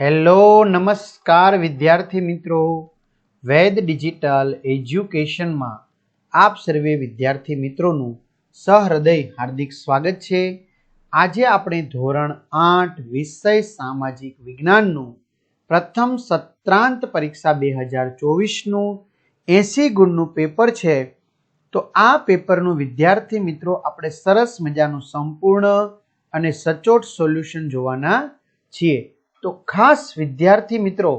Hello, નમસ્કાર વિદ્યાર્થી મિત્રો. વેદ ડિજિટલ એજ્યુકેશનમાં આપ સર્વે વિદ્યાર્થી મિત્રોનું સહૃદય હાર્દિક સ્વાગત છે. આજે આપણે ધોરણ આઠ વિષય સામાજિક વિજ્ઞાનનું પ્રથમ સત્રાંત પરીક્ષા બે હજાર ચોવીસનું એસી ગુણનું પેપર છે. તો આ પેપરનું વિદ્યાર્થી મિત્રો આપણે સરસ મજાનું સંપૂર્ણ અને સચોટ સોલ્યુશન જોવાના છીએ. તો ખાસ વિદ્યાર્થી મિત્રો,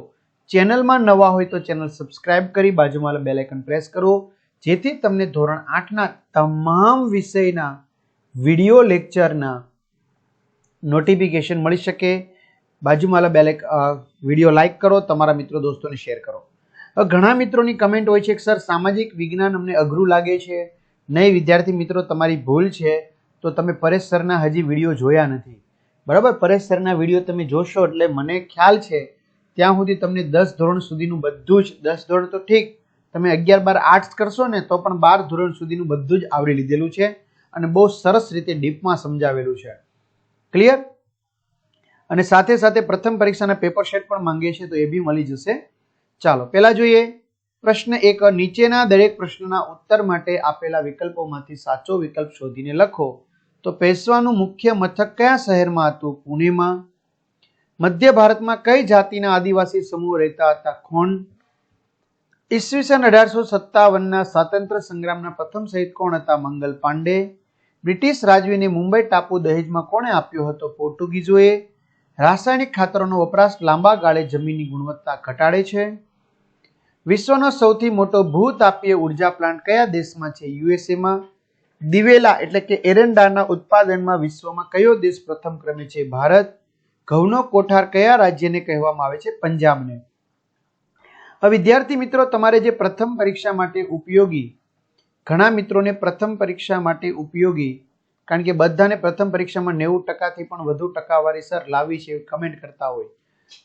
ચેનલમાં નવા હોય તો ચેનલ સબસ્ક્રાઇબ કરી, બાજુમાં બેલ આઇકન પ્રેસ કરો, જેથી તમને ધોરણ આઠના તમામ વિષયના વીડિયો લેક્ચરના નોટિફિકેશન મળી શકે. બાજુમાં બેલ વીડિયો લાઇક કરો, તમારા મિત્રો દોસ્તોને શેર કરો. ઘણા મિત્રોની કમેન્ટ હોય છે કે, સર, સામાજિક વિજ્ઞાન અમને અઘરું લાગે છે. નહીં, વિદ્યાર્થી મિત્રો, તમારી ભૂલ છે. તો તમે પરેશ સરના હજી વીડિયો જોયા નથી. બરાબર? પરેશ સરના વીડિયો તમે જોશો એટલે મને ખ્યાલ છે, ત્યાં સુધી તમને દસ ધોરણ સુધીનું બધું જ, દસ ધોરણ તો ઠીક, તમે અગિયાર બાર આર્ટ્સ કરશો ને તો પણ બાર ધોરણ સુધીનું બધું જ આવરી લીધેલું છે અને બહુ સરસ રીતે ડીપમાં સમજાવેલું છે. ક્લિયર અને સાથે સાથે પ્રથમ પરીક્ષાના પેપર શેટ પણ માંગીએ છીએ તો એ બી મળી જશે. ચાલો, પહેલા જોઈએ. પ્રશ્ન એક, નીચેના દરેક પ્રશ્નના ઉત્તર માટે આપેલા વિકલ્પોમાંથી સાચો વિકલ્પ શોધીને લખો. તો પેશવાનું મુખ્ય મથક કયા શહેરમાં હતું? પુણેમાં? મધ્ય ભારતમાં કઈ જાતિના આદિવાસી સમૂહ રહેતા હતા? ખોંડ? ઈસવીસન અઢારસો સત્તાવનના સ્વાતંત્ર્ય સંગ્રામના પ્રથમ શહીદ કોણ હતા? મંગલ પાંડે. બ્રિટિશ રાજવીને મુંબઈ ટાપુ દહેજમાં કોણે આપ્યો હતો? પોર્ટુગીઝોએ. રાસાયણિક ખાતરોનો વપરાશ લાંબા ગાળે જમીનની ગુણવત્તા ઘટાડે છે. વિશ્વનો સૌથી મોટો ભૂતાપીય ઊર્જા પ્લાન્ટ કયા દેશમાં છે? યુએસએમાં. દિવેલા એટલે કે એરંડાના ઉત્પાદનમાં વિશ્વમાં કયો દેશ પ્રથમ ક્રમે છે? ભારત. ઘઉંનો કોઠાર કયા રાજ્યને કહેવામાં આવે છે? પંજાબને. હવે વિદ્યાર્થી મિત્રો, તમારે જે પ્રથમ પરીક્ષા માટે ઉપયોગી, ઘણા મિત્રોને પ્રથમ પરીક્ષા માટે ઉપયોગી, કારણ કે બધાને પ્રથમ પરીક્ષામાં નેવું ટકાથી પણ વધુ ટકાવારી સર લાવી છે કમેન્ટ કરતા હોય.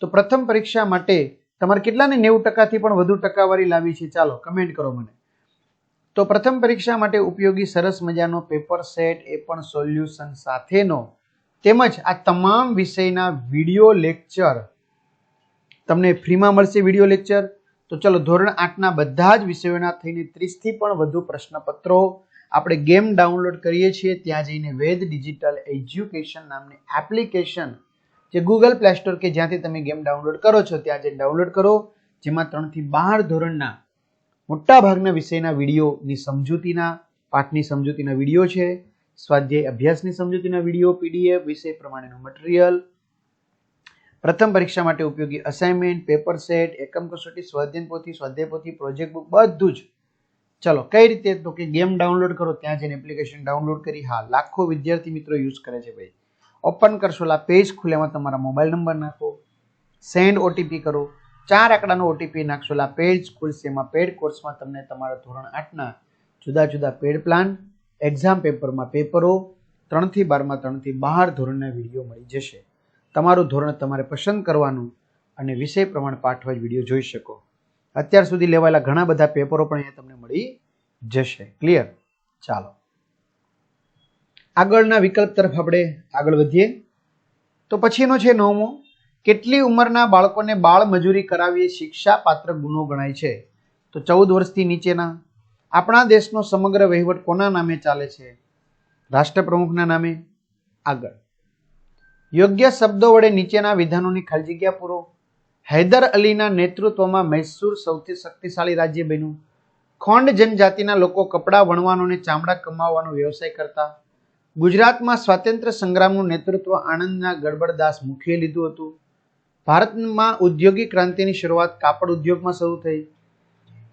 તો પ્રથમ પરીક્ષા માટે તમારે કેટલાને નેવું ટકાથી પણ વધુ ટકાવારી લાવી છે? ચાલો કમેન્ટ કરો મને. તો પ્રથમ પરીક્ષા માટે ઉપયોગી સરસ મજાનો પેપર સેટ એ પણ સોલ્યુશન સાથેનો. તેમજ આ તમામ વિષયના વીડિયો લેક્ચર તમને ફ્રીમાં મળશે વીડિયો લેક્ચર તો ચલો ધોરણ આઠના બધા જ વિષયોના થઈને ત્રીસથી પણ વધુ પ્રશ્નપત્રો આપણે ગેમ ડાઉનલોડ કરીએ છીએ. ત્યાં જઈને વેદ ડિજિટલ એજ્યુકેશન નામની એપ્લિકેશન જે ગૂગલ પ્લે સ્ટોર કે જ્યાંથી તમે ગેમ ડાઉનલોડ કરો છો, ત્યાં જઈને ડાઉનલોડ કરો. જેમાં ત્રણથી બાર ધોરણના મોટા ભાગના વિષયના વિડીયોની સમજૂતીના, પાઠની સમજૂતીના વીડિયો છે. સ્વાધ્યાય અભ્યાસની સમજૂતીના વીડિયો, પીડીએફ વિષય પ્રમાણેનું મટીરિયલ પ્રથમ પરીક્ષા માટે ઉપયોગી અસાઇનમેન્ટ પેપર સેટ એકમ કસોટી, સ્વાધ્યાય પોથી સ્વાધ્યાય પોથી પ્રોજેક્ટ બુક બધું જ. ચલો, કઈ રીતે તો કે ગેમ ડાઉનલોડ કરો, ત્યાં જઈને એપ્લિકેશન ડાઉનલોડ કરી. હા, લાખો વિદ્યાર્થી મિત્રો યુઝ કરે છે ભાઈ. ઓપન કરશો, લા પેજ ખુલે તમારા મોબાઈલ નંબર નાખો. સેન્ડ ઓટીપી કરો. ચાર આંકડાનો ઓટીપી નાખશો. લા પેજ ખુલશે એમાં પેડ કોર્સમાં તમને તમારા ધોરણ આઠના જુદા જુદા પેડ પ્લાન એક્ઝામ પેપરમાં પેપરો ત્રણથી બારમાં ત્રણથી બહાર ધોરણના વીડિયો મળી જશે. તમારું ધોરણ તમારે પસંદ કરવાનું અને વિષય પ્રમાણે પાઠવા વીડિયો જોઈ શકો. અત્યાર સુધી લેવાયેલા ઘણા બધા પેપરો પણ અહીંયા તમને મળી જશે. ક્લિયર ચાલો. આગળના વિકલ્પ તરફ આપણે આગળ વધીએ. તો પછીનો છે નવમો. કેટલી ઉંમરના બાળકોને બાળ મજૂરી કરાવીએ શિક્ષા પાત્ર ગુનો ગણાય છે? તો ચૌદ વર્ષથી નીચેના આપણા દેશનો સમગ્ર વહીવટ કોના નામે ચાલે છે? રાષ્ટ્રપ્રમુખના નામે આગળ. યોગ્ય શબ્દો વડે નીચેના વિધાનોની ખાલી પૂરો. હૈદર અલીના નેતૃત્વમાં મૈસૂર સૌથી શક્તિશાળી રાજ્ય બન્યું. ખોંડ જનજાતિના લોકો કપડાં વણવાનો અને ચામડા કમાવાનો વ્યવસાય કરતા. ગુજરાતમાં સ્વાતંત્ર્ય સંગ્રામનું નેતૃત્વ આણંદના ગડબડદાસ મુખીએ લીધું હતું. ભારતમાં ઉદ્યોગિક ક્રાંતિની શરૂઆત કાપડ ઉદ્યોગમાં શરૂ થઈ.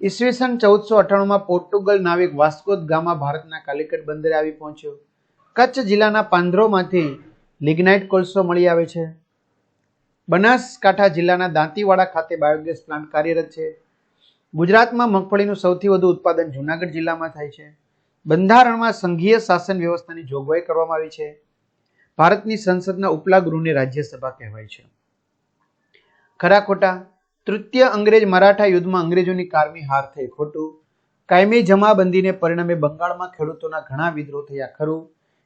ઈસવીસન ચૌદસો અઠ્ઠાણુંમાં પોર્ટુગલ નાવિક વાસ્કોદ ગામા ભારતના કાલિકટ બંદરે આવી પહોંચ્યો. કચ્છ જિલ્લાના પાંદરોમાંથી લિગ્નાઇટ કોલસો મળી આવે છે. બનાસકાંઠા જિલ્લાના દાંતીવાડા ખાતે બાયોગેસ પ્લાન્ટ કાર્યરત છે. ગુજરાતમાં મગફળીનું સૌથી વધુ ઉત્પાદન જુનાગઢ જિલ્લામાં થાય છે. બંધારણમાં સંઘીય શાસન વ્યવસ્થાની જોગવાઈ કરવામાં આવી છે. ભારતની સંસદના ઉપલા ગૃહને રાજ્યસભા કહેવાય છે. ખરા ખોટા? તૃતીય અંગ્રેજ મરાઠા યુદ્ધમાં અંગ્રેજોની કારમી હાર થઈ ખોટું. કાયમી જમાબંધીને પરિણામે બંગાળમાં ખેડૂતોના ઘણા વિદ્રોહ થયા ખરું.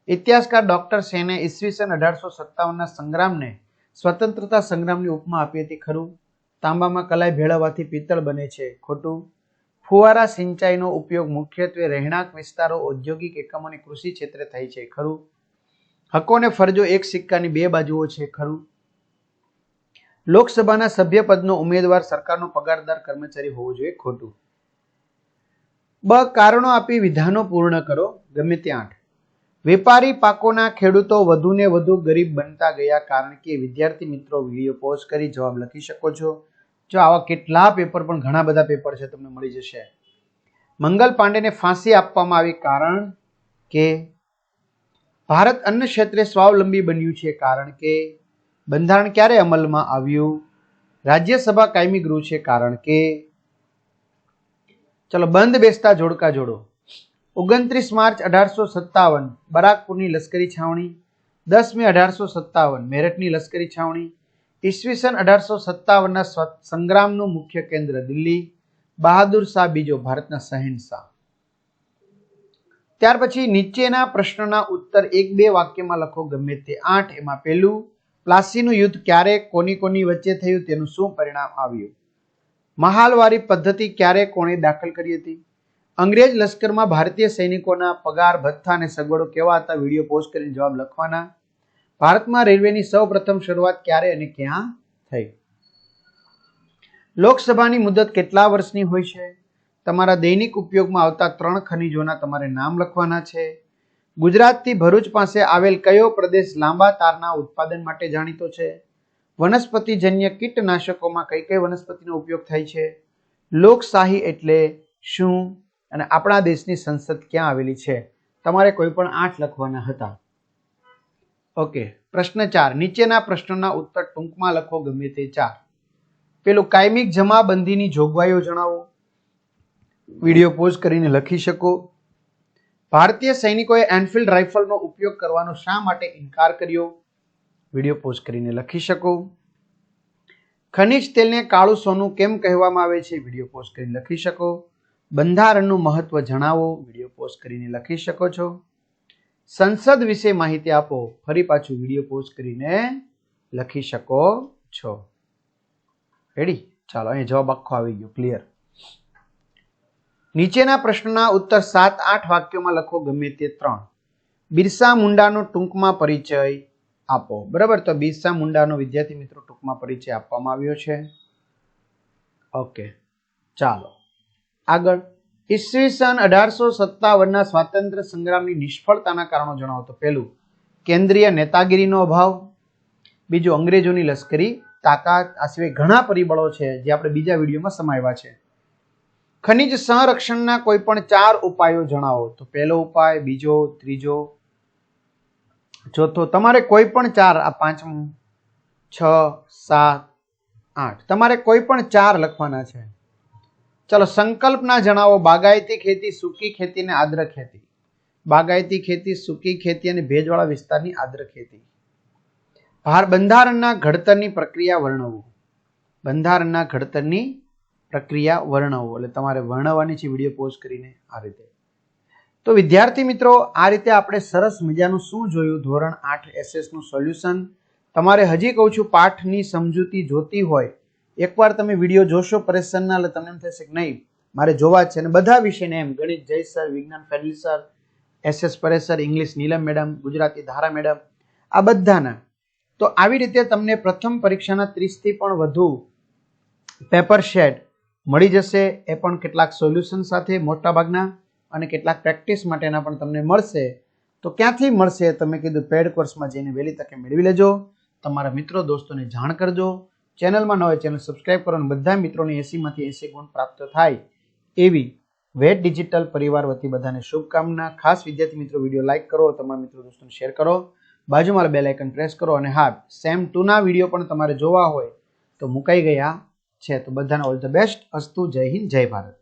ઇતિહાસકાર ડોક્ટર સેને ઈસવીસન અઢારસો સત્તાવનના સંગ્રામને સ્વતંત્રતા સંગ્રામની ઉપમા આપી હતી ખરું. તાંબામાં કલાઈ ભેળવવાથી પિત્તળ બને છે ખોટું. ફુવારા સિંચાઈનો ઉપયોગ મુખ્યત્વે રહેણાંક વિસ્તારો, ઔદ્યોગિક એકમો અને કૃષિ ક્ષેત્રે થાય છે ખરું. હકો અને ફરજો એક સિક્કાની બે બાજુઓ છે ખરું. લોકસભાના સભ્ય પદનો ઉમેદવાર સરકારનો પગારદાર કર્મચારી હોવો જોઈએ ખોટું. બ, કારણો આપી વિધાનો પૂર્ણ કરો, ગમે તે આઠ. વેપારી પાકોના ખેડૂતો વધુને વધુ ગરીબ બનતા ગયા કારણ કે વિદ્યાર્થી મિત્રો વીડિયો પોઝ કરી જવાબ લખી શકો છો. જો આવા કેટલા પેપર પણ ઘણા બધા પેપર છે, તમને મળી જશે. મંગલ પાંડેને ફાંસી આપવામાં આવી કારણ કે ભારત અન્ન ક્ષેત્રે સ્વાવલંબી બન્યું છે, કારણ કે બંધારણ ક્યારે અમલમાં આવ્યું? રાજ્યસભા કાયમી ગૃહ છે કારણ કે? ચલો, બંધ બેસતા જોડકા જોડો. ઓગણત્રીસ માર્ચ અઢારસો સત્તાવન, બરાકપુરની લશ્કરી છાવણી. દસ મે અઢારસો સત્તાવન, મેરઠની લશ્કરી છાવણી. ઈસવીસન અઢારસો સત્તાવનના સંગ્રામનું મુખ્ય કેન્દ્ર દિલ્હી. બહાદુર શાહ બીજો ભારતના શહેનશાહ ત્યાર પછી નીચેના પ્રશ્નના ઉત્તર એક બે વાક્યમાં લખો, ગમે તે આઠ એમાં પહેલું. પ્લાસીનું યુદ્ધ ક્યારે કોની કોની વચ્ચે થયું તેનું શું પરિણામ આવ્યું? મહાલવારી પદ્ધતિ ક્યારે કોણે દાખલ કરી હતી? અંગ્રેજ લશ્કરમાં ભારતીય સૈનિકોના પગાર, ભથ્થા અને સગવડો કેવા હતા? વીડિયો પોસ્ટ કરીને જવાબ લખવાના. ભારતમાં રેલવેની સૌ પ્રથમ શરૂઆત ક્યારે અને ક્યાં થઈ? લોકસભાની મુદત કેટલા વર્ષની હોય છે? તમારા દૈનિક ઉપયોગમાં આવતા ત્રણ ખનિજોના તમારે નામ લખવાના છે. ગુજરાતથી ભરૂચ પાસે આવેલ કયો પ્રદેશ લાંબા તારના ઉત્પાદન માટે જાણીતો છે? વનસ્પતિજન્ય કીટનાશકોમાં કઈ કઈ વનસ્પતિનો ઉપયોગ થાય છે? લોકશાહી એટલે શું? અને આપણા દેશની સંસદ ક્યાં આવેલી છે? તમારે કોઈ પણ આઠ લખવાના હતા. ઓકે, પ્રશ્ન ચાર. નીચેના પ્રશ્નોના ઉત્તર ટૂંકમાં લખો ગમે તે ચાર. પેલું, કાયમિક જમાબંધીની જોગવાઈઓ જણાવો. વીડિયો પોઝ કરીને લખી શકો. ભારતીય સૈનિકોએ એનફિલ્ડ રાઇફલનો ઉપયોગ કરવાનો શા માટે ઇનકાર કર્યો? વીડિયો પોઝ કરીને લખી શકો. ખનિજ તેલને કાળું સોનું કેમ કહેવામાં આવે છે? વીડિયો પોઝ કરીને લખી શકો. બંધારણનું મહત્વ જણાવો. વીડિયો પોઝ કરીને લખી શકો છો. સંસદ વિશે માહિતી આપો. ફરી પાછું વીડિયો પોઝ કરીને લખી શકો છો. રેડી ચાલો, અહીં જવાબ આખો આવી ગયો. ક્લિયર નીચેના પ્રશ્નના ઉત્તર સાત આઠ વાક્યોમાં લખો ગમે તે ત્રણ. બિરસા મુંડાનો ટૂંકમાં પરિચય આપો. બરાબર? તો બિરસા મુંડાનો વિદ્યાર્થી મિત્રો ટૂંકમાં પરિચય આપવામાં આવ્યો છે. ઓકે. ચાલો. આગળ. ઈસવીસન અઢારસો સત્તાવનના સ્વાતંત્ર્ય સંગ્રામની નિષ્ફળતાના કારણો જણાવો. પહેલું, કેન્દ્રીય નેતાગીરીનો અભાવ. બીજું, અંગ્રેજોની લશ્કરી તાકાત. આ સિવાય ઘણા પરિબળો છે જે આપણે બીજા વિડીયોમાં સમાવ્યા છે. ખનિજ સંરક્ષણના કોઈ પણ ચાર ઉપાયો જણાવો. તો પહેલો ઉપાય, બીજો, ત્રીજો. ચોથો તમારે કોઈ પણ ચાર, આ પાંચમું, છ, સાત, આઠ, તમારે કોઈ પણ ચાર લખવાના છે. ચલો, સંકલ્પના જણાવો. બાગાયતી ખેતી, સૂકી ખેતી અને આદ્ર ખેતી. બાગાયતી ખેતી, સૂકી ખેતી અને ભેજવાળા વિસ્તારની આદ્ર ખેતી. ભાર બંધારણના ઘડતરની પ્રક્રિયા વર્ણવવું બંધારણના ઘડતરની પ્રક્રિયા વર્ણવો એટલે તમારે વર્ણવવાની છે વીડિયો પોઝ કરીને આ રીતે. તો વિદ્યાર્થી મિત્રો, આ રીતે આપણે સરસ મજાનું શું જોયું? ધોરણ આઠ એસએસનું સોલ્યુશન. તમારે હજી કહું છું, પાઠની સમજૂતી જોતી હોય, એકવાર તમે વીડિયો જોશો પરેશનના, એટલે તમને એમ થશે કે નહીં, મારે જોવા છે. અને બધા વિષયને એમ, ગણિત, જય સર, વિજ્ઞાન ફેડલી sir, SS Paresh sir, English, Neelam madam, Gujarati, Dhara madam, આ બધાના. તો આવી રીતે તમને પ્રથમ પરીક્ષાના ત્રીસથી પણ વધુ પેપર શેડ મળી જશે એ પણ કેટલાક સોલ્યુશન સાથે મોટાભાગના અને કેટલાક પ્રેક્ટિસ માટેના પણ તમને મળશે. તો ક્યાંથી મળશે તમે કીધું પેડ કોર્સમાં જઈને વહેલી તકે મેળવી લેજો. તમારા મિત્રો દોસ્તોને જાણ કરજો. ચેનલમાં ન હોય ચેનલ સબસ્ક્રાઈબ કરો અને બધા મિત્રોને એસીમાંથી એસી ગુણ પ્રાપ્ત થાય એવી વેટ ડિજિટલ પરિવાર વતી બધાને શુભકામના. ખાસ વિદ્યાર્થી મિત્રો વીડિયો લાઇક કરો, તમારા મિત્રો દોસ્તોને શેર કરો. બાજુમાં બેલ આઇકન પ્રેસ કરો અને હા, સેમ ટુના વીડિયો પણ તમારે જોવા હોય તો મુકાઈ ગયા. છે. તો બધાને ઓલ ધ બેસ્ટ. અસ્તુ જય હિન્દ જય ભારત.